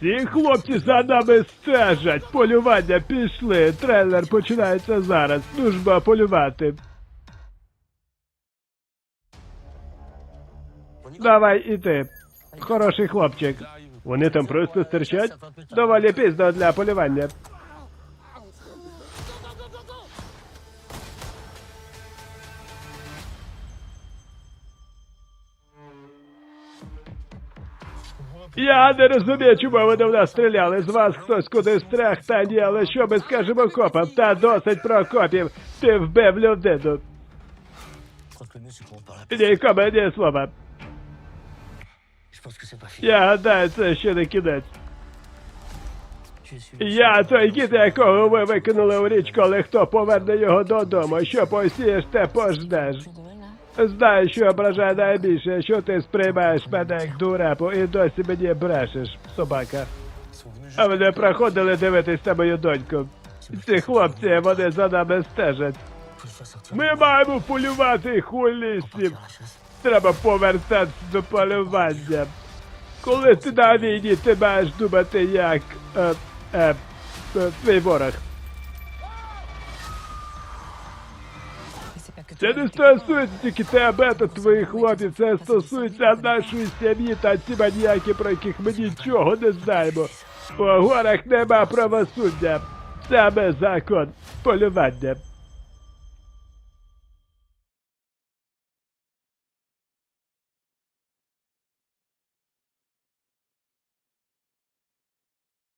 Ці хлопці за нами стежать. Полювання пішли. Трейлер починається зараз. Дужба полювати. Давай іти. Хороший хлопчик. Вони там просто стирчать? Доволі пізно для полювання. Я не розумію, чому вони в нас стріляли. З вас хтось куди стрях, та ні, але що ми скажемо копам? Та досить про копів. Ти вбив людину. Нікому ні слова. Я гадаю, це ще не кінець. Я той кіт, якого ви викинули у річку, але хто поверне його додому? Що посієш, те пожнеш. Знаю, що ображає найбільше, що ти сприймаєш мене як дурепу і досі мені брешеш, собака. А вони проходили дивитись на мою доньку. Ці хлопці, вони за нами стежать. Ми маємо полювати лісі. Треба повертатися до полювання. Коли ти на війні, ти маєш думати як е, е, е, твій ворог. Це не стосується тільки тебе та твоїх хлопців, це стосується нашої сім'ї та ці маніяки, про яких ми нічого не знаємо. У горах нема правосуддя. Саме закон полювання.